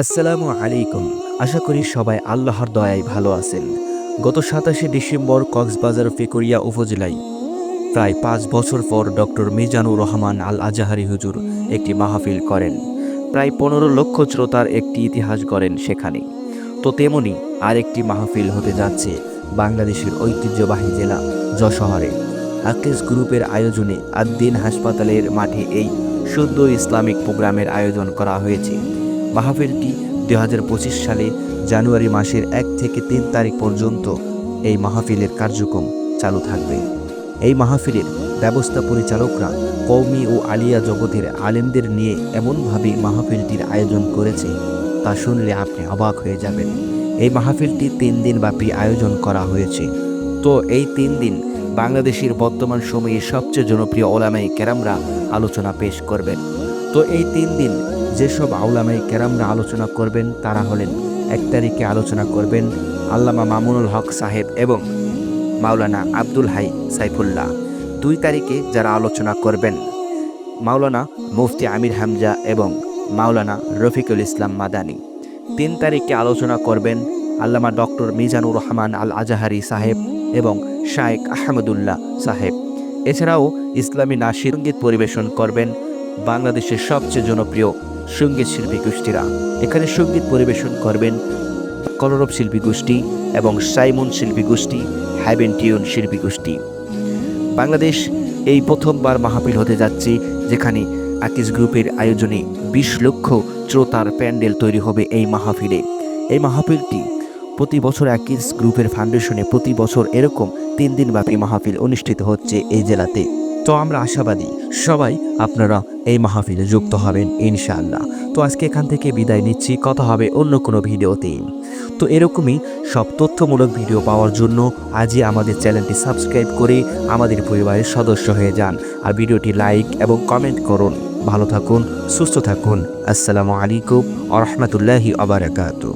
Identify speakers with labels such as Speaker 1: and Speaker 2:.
Speaker 1: আসসালামু আলাইকুম। আশা করি সবাই আল্লাহর দয়ায় ভালো আছেন। গত সাতাশে ডিসেম্বর কক্সবাজার ফেকরিয়া উপজেলায় প্রায় পাঁচ বছর পর ডক্টর মিজানুর রহমান আল আজাহারি হুজুর একটি মাহফিল করেন। প্রায় পনেরো লক্ষ শ্রোতার একটি ইতিহাস গড়েন সেখানে। তো তেমনি আরেকটি মাহফিল হতে যাচ্ছে বাংলাদেশের ঐতিহ্যবাহী জেলা যশোহরে। আকেশ গ্রুপের আয়োজনে আদ্দিন হাসপাতালের মাঠে এই শুদ্ধ ইসলামিক প্রোগ্রামের আয়োজন করা হয়েছে। মাহফিলটি দুই সালে জানুয়ারি মাসের এক থেকে তিন তারিখ পর্যন্ত এই মাহফিলের কার্যক্রম চালু থাকবে। এই মাহফিলের ব্যবস্থা পরিচালকরা কৌমি ও আলিয়া জগতের আলেমদের নিয়ে এমনভাবে মাহফিলটির আয়োজন করেছে, তা শুনলে আপনি অবাক হয়ে যাবেন। এই মাহফিলটি তিন দিন ব্যাপী আয়োজন করা হয়েছে। তো এই তিন দিন বাংলাদেশের বর্তমান সময়ে সবচেয়ে জনপ্রিয় ওলামাই কেরামরা আলোচনা পেশ করবেন। তো এই তিন দিন যেসব আউলামাই কেরামরা আলোচনা করবেন, তারা হলেন এক তারিখে আলোচনা করবেন আল্লামা মামুনুল হক সাহেব এবং মাওলানা আব্দুল হাই সাইফুল্লাহ। দুই তারিখে যারা আলোচনা করবেন, মাওলানা মুফতি আমির হামজা এবং মাওলানা রফিকুল ইসলাম মাদানি। তিন তারিখে আলোচনা করবেন আল্লামা ডক্টর মিজানুর রহমান আল আজাহারি সাহেব এবং শায়েক আহমদুল্লাহ সাহেব। এছাড়াও ইসলামী নাসির সংগীত পরিবেশন করবেন বাংলাদেশের সবচেয়ে জনপ্রিয় সংগীত শিল্পী গোষ্ঠীরা। এখানে সংগীত পরিবেশন করবেন কলরব শিল্পী গোষ্ঠী এবং সাইমন শিল্পী গোষ্ঠী হ্যাভেন টিউন শিল্পী গোষ্ঠী। বাংলাদেশ এই প্রথমবার মাহফিল হতে যাচ্ছে, যেখানে আকিজ গ্রুপের আয়োজনে বিশ লক্ষ শ্রোতার প্যান্ডেল তৈরি হবে এই মাহফিলে। এই মাহফিলটি প্রতি বছর আকিজ গ্রুপের ফাউন্ডেশনে প্রতি বছর এরকম তিন দিনব্যাপী মাহফিল অনুষ্ঠিত হচ্ছে এই জেলাতে। তো আমরা আশাবাদী। সবাই আপনারা এই মাহফিলে যুক্ত হবেন, ইনশাআল্লাহ। তো আজকে এখান থেকে বিদায় নিচ্ছি। কথা হবে অন্য কোনো ভিডিওতে। তো এরকমই সব তথ্যমূলক ভিডিও পাওয়ার জন্য আজই আমাদের চ্যানেলটি সাবস্ক্রাইব করে আমাদের পরিবারের সদস্য হয়ে যান। আর ভিডিওটি লাইক এবং কমেন্ট করুন। ভালো থাকুন, সুস্থ থাকুন। আসসালামু আলাইকুম আ রহমতুল্লাহি আবরাকাতু